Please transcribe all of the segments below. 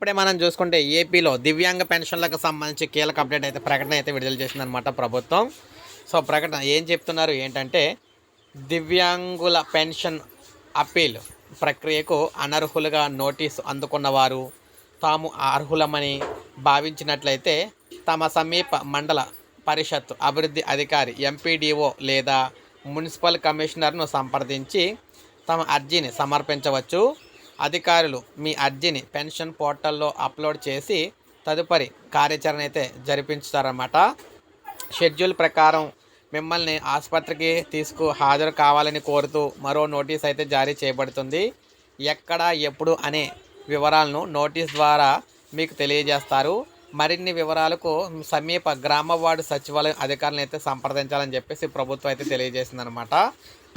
ఇప్పుడే మనం చూసుకుంటే ఏపీలో దివ్యాంగ పెన్షన్లకు సంబంధించి కీలక అప్డేట్ అయితే ప్రకటన అయితే విడుదల చేసిందనమాట ప్రభుత్వం. సో ప్రకటన ఏం చెప్తున్నారు? ఏంటంటే దివ్యాంగుల పెన్షన్ అప్పీల్ ప్రక్రియకు అనర్హులుగా నోటీసు అందుకున్న వారు తాము అర్హులమని భావించినట్లయితే తమ సమీప మండల పరిషత్ అభివృద్ధి అధికారి ఎంపీడీఓ లేదా మున్సిపల్ కమిషనర్ను సంప్రదించి తమ అర్జీని సమర్పించవచ్చు. అధికారులు మీ అర్జీని పెన్షన్ పోర్టల్లో అప్లోడ్ చేసి తదుపరి కార్యాచరణ అయితే జరిపించుతారన్నమాట. షెడ్యూల్ ప్రకారం మిమ్మల్ని ఆసుపత్రికి తీసుకు హాజరు కావాలని కోరుతూ మరో నోటీస్ అయితే జారీ చేయబడుతుంది. ఎక్కడ ఎప్పుడు అనే వివరాలను నోటీస్ ద్వారా మీకు తెలియజేస్తారు. మరిన్ని వివరాలకు సమీప గ్రామ వార్డు సచివాలయం అధికారులను అయితే సంప్రదించాలని చెప్పేసి ప్రభుత్వం అయితే తెలియజేసింది అనమాట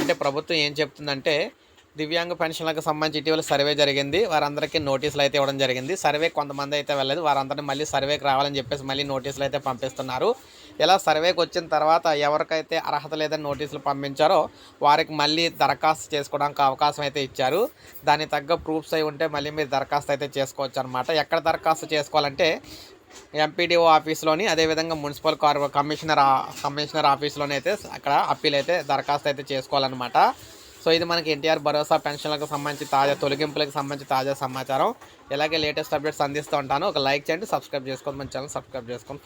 అంటే ప్రభుత్వం ఏం చెప్తుందంటే దివ్యాంగ పెన్షన్లకు సంబంధించి ఇటీవల సర్వే జరిగింది. వారందరికీ నోటీసులు అయితే ఇవ్వడం జరిగింది. సర్వే కొంతమంది అయితే వెళ్ళలేదు. వారందరినీ మళ్ళీ సర్వేకి రావాలని చెప్పేసి మళ్ళీ నోటీసులు అయితే పంపిస్తున్నారు. ఇలా సర్వేకి వచ్చిన తర్వాత ఎవరికైతే అర్హత లేదని నోటీసులు పంపించారో వారికి మళ్ళీ దరఖాస్తు చేసుకోవడానికి అవకాశం అయితే ఇచ్చారు. దానికి తగ్గ ప్రూఫ్స్ అయి ఉంటే మళ్ళీ మీరు దరఖాస్తు అయితే చేసుకోవచ్చు అనమాట ఎక్కడ దరఖాస్తు చేసుకోవాలంటే ఎంపీడీఓ ఆఫీస్లోని అదేవిధంగా మున్సిపల్ కార్ కమిషనర్ కమిషనర్ ఆఫీస్లోనే అయితే అక్కడ అప్పీల్ అయితే దరఖాస్తు అయితే చేసుకోవాలన్నమాట. సో ఇది మనకి ఎన్టీఆర్ భరోసా పెన్షన్లకు సంబంధించి తాజా తొలగింపులకు సంబంధించి తాజా సమాచారం. ఇలాగే లేటెస్ట్ అప్డేట్స్ అందిస్తూ ఉంటాను. ఒక లైక్ చేయండి సబ్స్క్రైబ్ చేసుకోండి మన ఛానల్ సబ్స్క్రైబ్ చేసుకొని